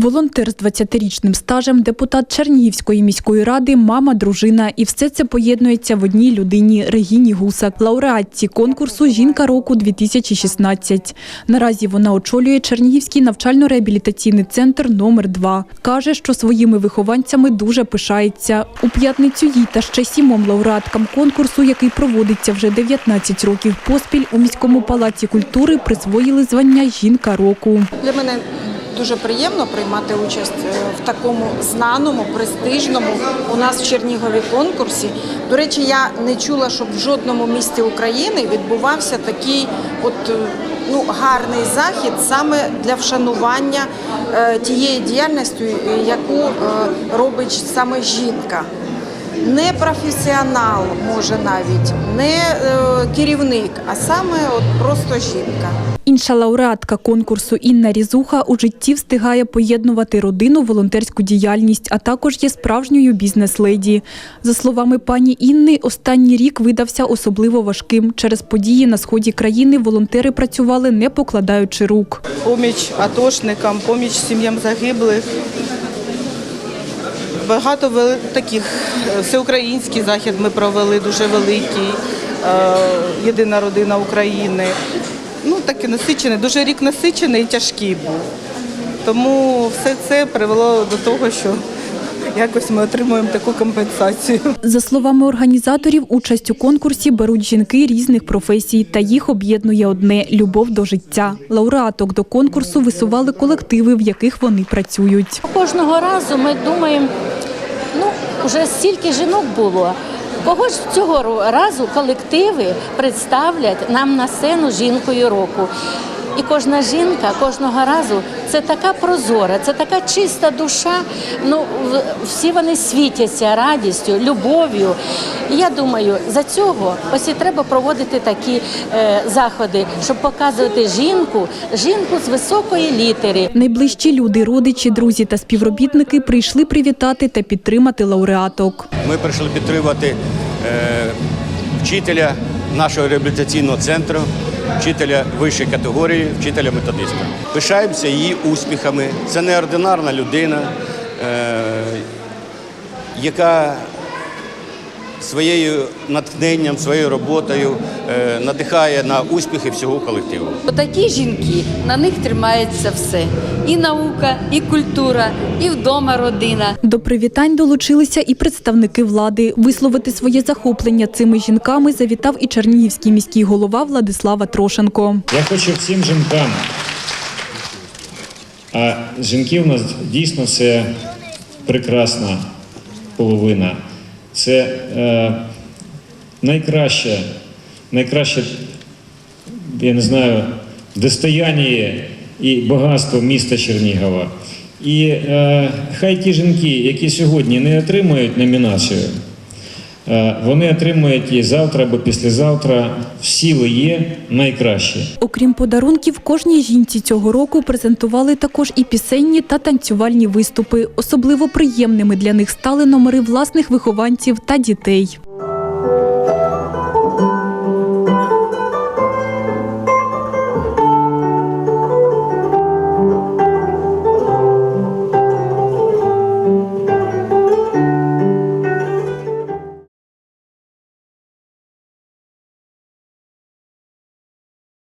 Волонтер з 20-річним стажем, депутат Чернігівської міської ради, мама, дружина. І все це поєднується в одній людині Регіні Гусак, лауреатці конкурсу Жінка року 2016. Наразі вона очолює Чернігівський навчально-реабілітаційний центр номер 2 Каже, що своїми вихованцями дуже пишається. У п'ятницю їй та ще сімом лауреаткам конкурсу, який проводиться вже 19 років поспіль, у міському палаці культури присвоїли звання Жінка року. Для мене дуже приємно приймати участь е, в такому знаному, престижному у нас в Чернігові конкурсі. До речі, я не чула, щоб в жодному місті України відбувався такий от е, ну, гарний захід саме для вшанування е, тієї діяльності, яку робить саме жінка. Не професіонал, може навіть, не е, керівник, а саме от просто жінка. Інша лауреатка конкурсу Інна Різуха у житті встигає поєднувати родину, волонтерську діяльність, а також є справжньою бізнес-леді. За словами пані Інни, останній рік видався особливо важким. Через події на сході країни волонтери працювали не покладаючи рук. поміч атошникам, поміч сім'ям загиблих. Багато вели- таких е, всеукраїнський захід ми провели, дуже великий. е, Єдина родина України. Ну, такий насичений, дуже рік насичений і тяжкий був. Тому все це привело до того, що якось ми отримуємо таку компенсацію. За словами організаторів, участь у конкурсі беруть жінки різних професій, та їх об'єднує одне любов до життя. Лауреаток до конкурсу висували колективи, в яких вони працюють. Кожного разу ми думаємо, ну вже стільки жінок було. Кого ж цього разу колективи представлять нам на сцену жінкою року? І кожна жінка кожного разу це така прозора, це така чиста душа. Ну всі вони світяться радістю, любов'ю. І я думаю, за цього ось і треба проводити такі е, заходи, щоб показувати жінку, жінку з високої літери. Найближчі люди, родичі, друзі та співробітники прийшли привітати та підтримати лауреаток. Ми прийшли підтримати е, вчителя нашого реабілітаційного центру, вчителя вищої категорії, вчителя методиста. Пишаємося її успіхами. Це неординарна людина, е, яка своєю натхненням, своєю роботою е, надихає на успіхи всього колективу. Отакі жінки на них тримається все: і наука, і культура, і вдома родина. До привітань долучилися і представники влади. Висловити своє захоплення цими жінками завітав і чернігівський міський голова Владислава Трошенко. Я хочу всім жінкам. А жінки в нас дійсно це прекрасна половина. Це е, найкраще, найкраще, я не знаю, достояння і багатство міста Чернігова. І е, хай ті жінки, які сьогодні не отримують номінацію, вони отримують її завтра або післязавтра. всі є найкраще. Окрім подарунків, кожній жінці цього року презентували також і пісенні та танцювальні виступи. Особливо приємними для них стали номери власних вихованців та дітей.